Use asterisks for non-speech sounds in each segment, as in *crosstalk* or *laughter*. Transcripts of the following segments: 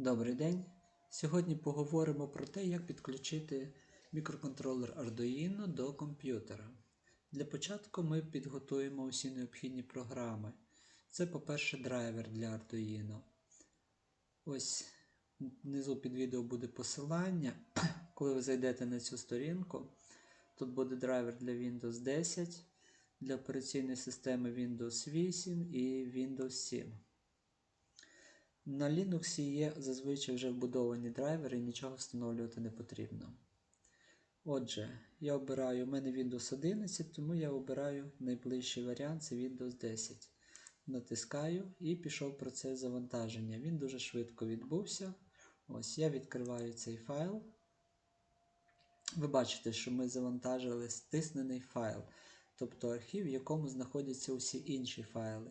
Добрий день. Сьогодні поговоримо про те, як підключити мікроконтролер Arduino до комп'ютера. Для початку ми підготуємо усі необхідні програми. Це, по-перше, драйвер для Arduino. Ось внизу під відео буде посилання. *clears throat* Коли ви зайдете на цю сторінку, тут буде драйвер для Windows 10, для операційної системи Windows 8 і Windows 7. На Linux є зазвичай вже вбудовані драйвери і нічого встановлювати не потрібно. Отже, я обираю, у мене Windows 11, тому я обираю найближчий варіант це Windows 10. Натискаю і пішов процес завантаження. Він дуже швидко відбувся. Ось я відкриваю цей файл. Ви бачите, що ми завантажили стиснений файл, тобто архів, в якому знаходяться усі інші файли.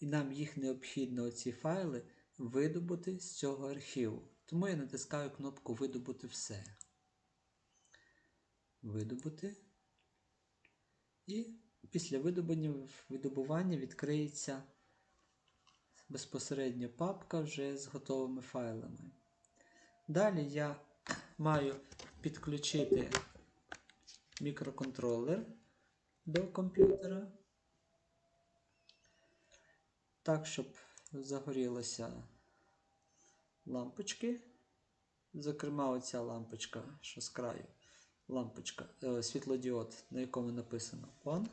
І нам їх необхідно, ці файли, видобути з цього архіву. Тому я натискаю кнопку Видобути все. Видобути. І після видобування відкриється безпосередньо папка вже з готовими файлами. Далі я *clears throat* маю підключити мікроконтролер до комп'ютера. Так, щоб загорілися лампочки. Зокрема, оця лампочка, що з краю, лампочка, е, світлодіод, на якому написано ON.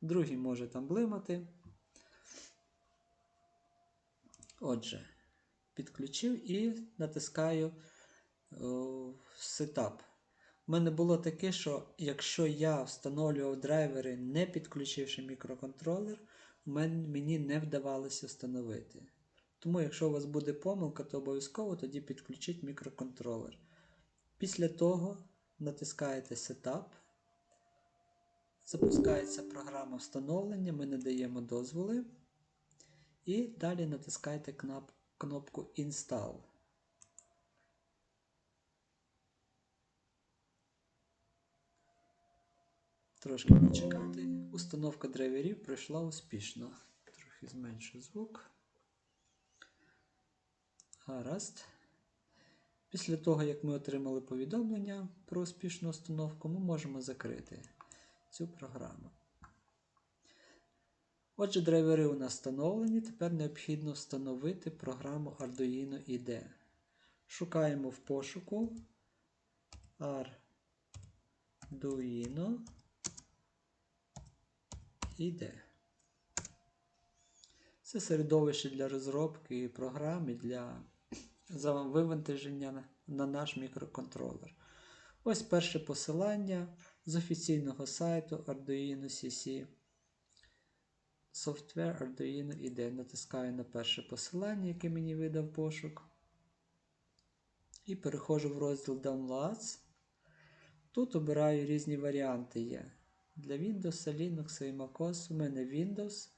Другий може там блимати. Отже, підключив і натискаю о, Setup. У мене було таке, що якщо я встановлював драйвери, не підключивши мікроконтролер, мені не вдавалося встановити. Тому, якщо у вас буде помилка, то обов'язково тоді підключіть мікроконтролер. Після того натискаєте Setup. Запускається програма встановлення, ми надаємо дозволи. І далі натискаєте кнопку Install. Трошки почекати. Установка драйверів пройшла успішно. Трохи зменшу звук. Гаразд. Після того, як ми отримали повідомлення про успішну установку, ми можемо закрити цю програму. Отже, драйвери у нас встановлені. Тепер необхідно встановити програму Arduino IDE. Шукаємо в пошуку Arduino IDE. Це середовище для розробки програм і для вивантаження на наш мікроконтролер. Ось перше посилання з офіційного сайту Arduino CC. Software Arduino IDE. Натискаю на перше посилання, яке мені видав пошук. І переходжу в розділ Downloads. Тут обираю різні варіанти є. Для Windows, Linux і MacOS. У мене Windows.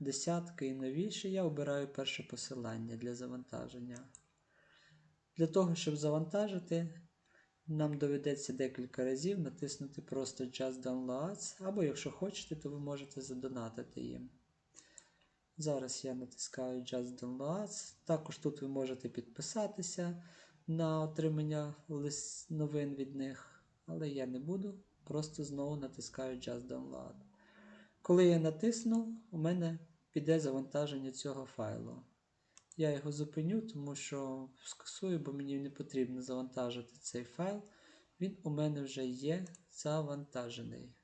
Десятки і новіші. Я обираю перше посилання для завантаження. Для того, щоб завантажити, нам доведеться декілька разів натиснути просто Just Downloads, або, якщо хочете, то ви можете задонатити їм. Зараз я натискаю Just Downloads. Також тут ви можете підписатися на отримання новин від них, але я не буду. Просто знову натискаю Just Download. Коли я натисну, у мене піде завантаження цього файлу. Я його зупиню, тому що скасую, бо мені не потрібно завантажити цей файл. Він у мене вже є завантажений.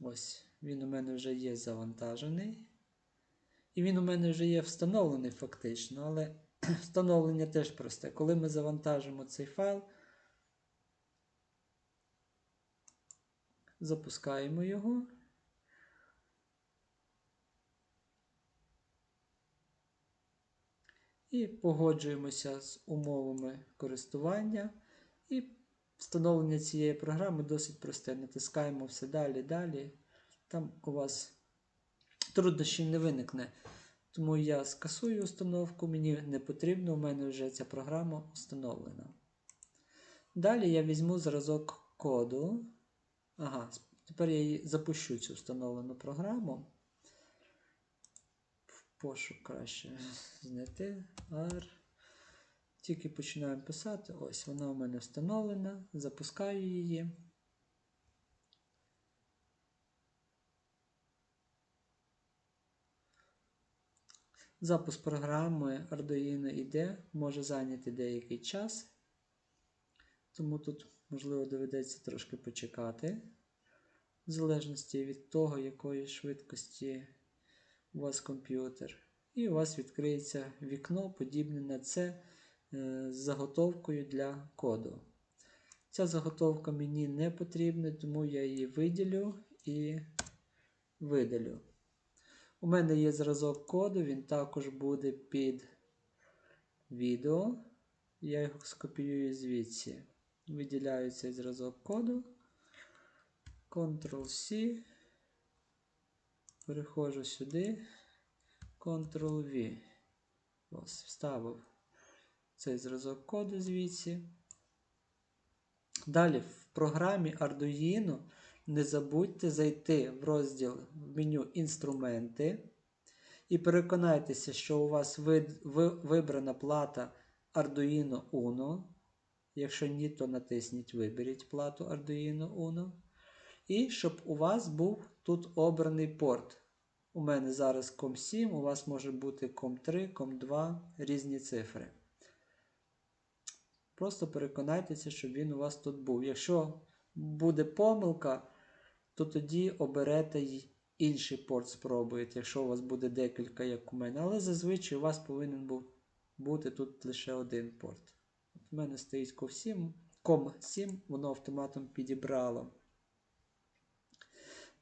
Ось, він у мене вже є завантажений. І він у мене вже є встановлений фактично, але *clears throat* встановлення теж просте. Коли ми завантажимо цей файл, запускаємо його. І погоджуємося з умовами користування. І встановлення цієї програми досить просте. Натискаємо все далі, далі. Там у вас труднощів не виникне. Тому я скасую установку, мені не потрібно, у мене вже ця програма встановлена. Далі я візьму зразок коду. Ага, тепер я її запущу цю встановлену програму. пошук краще знайти. Ар. Тільки починаємо писати. Ось вона у мене встановлена. Запускаю її. Запуск програми Arduino IDE може зайняти деякий час, тому тут, можливо, доведеться трошки почекати, в залежності від того, якої швидкості у вас комп'ютер. І у вас відкриється вікно, подібне на це е, з заготовкою для коду. Ця заготовка мені не потрібна, тому я її виділю і видалю. У мене є зразок коду, він також буде під відео. Я його скопіюю звідси. Виділяю цей зразок коду. Ctrl-C. Переходжу сюди. Ctrl-V. Ось, вставив цей зразок коду звідси. Далі в програмі Arduino не забудьте зайти в розділ в меню Інструменти і переконайтеся, що у вас вибрана плата Arduino Uno. Якщо ні, то натисніть Виберіть плату Arduino Uno. І щоб у вас був тут обраний порт. У мене зараз COM7, у вас може бути COM3, COM2, різні цифри. Просто переконайтеся, щоб він у вас тут був. Якщо буде помилка, то тоді оберете й інший порт спробуєте, якщо у вас буде декілька, як у мене. Але зазвичай у вас повинен був бути тут лише один порт. От У мене стоїть COM7, COM7, воно автоматом підібрало.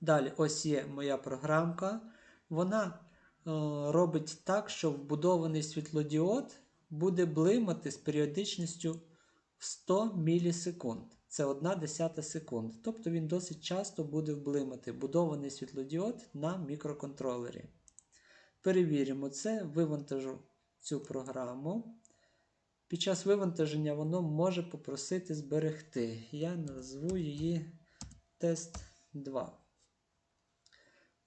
Далі, ось є моя програмка. Вона е, робить так, що вбудований світлодіод буде блимати з періодичністю 100 мілісекунд. Це 1 десята секунд. Тобто він досить часто буде вблимати будований світлодіод на мікроконтролері. Перевіримо це, вивантажу цю програму. Під час вивантаження воно може попросити зберегти. Я назву її тест 2.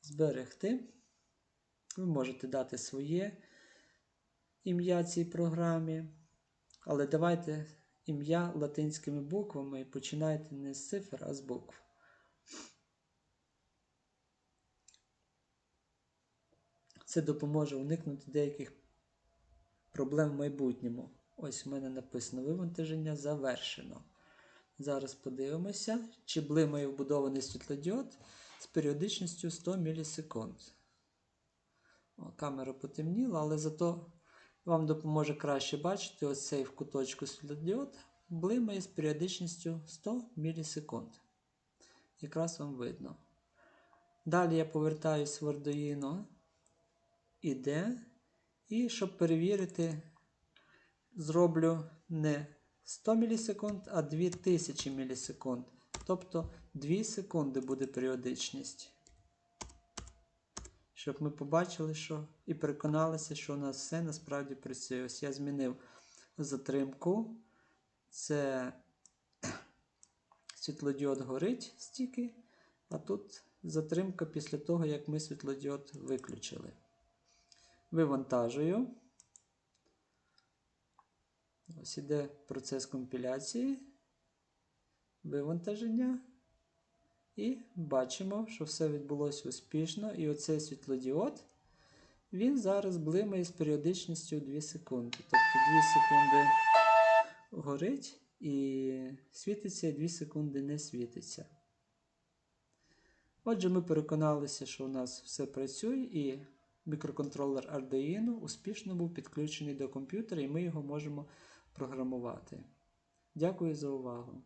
Зберегти. Ви можете дати своє ім'я цій програмі. Але давайте ім'я латинськими буквами і починайте не з цифр, а з букв. Це допоможе уникнути деяких проблем в майбутньому. Ось у мене написано вивантаження завершено. Зараз подивимося, чи блимає вбудований світлодіод з періодичністю 100 мілісекунд. Камера потемніла, але зато вам допоможе краще бачити ось цей в куточку світлодіод блимає з періодичністю 100 мілісекунд. Якраз вам видно. Далі я повертаюсь в Arduino іде. І щоб перевірити, зроблю не 100 мілісекунд, а 2000 мілісекунд. Тобто 2 секунди буде періодичність. Щоб ми побачили, що і переконалися, що у нас все насправді працює. Ось я змінив затримку. Це *clears throat* світлодіод горить стільки, а тут затримка після того, як ми світлодіод виключили. Вивантажую. Ось іде процес компіляції, вивантаження. І бачимо, що все відбулося успішно. І оцей світлодіод, він зараз блимає з періодичністю 2 секунди. Тобто 2 секунди горить і світиться, і 2 секунди не світиться. Отже, ми переконалися, що у нас все працює, і мікроконтролер Arduino успішно був підключений до комп'ютера, і ми його можемо програмувати. Дякую за увагу!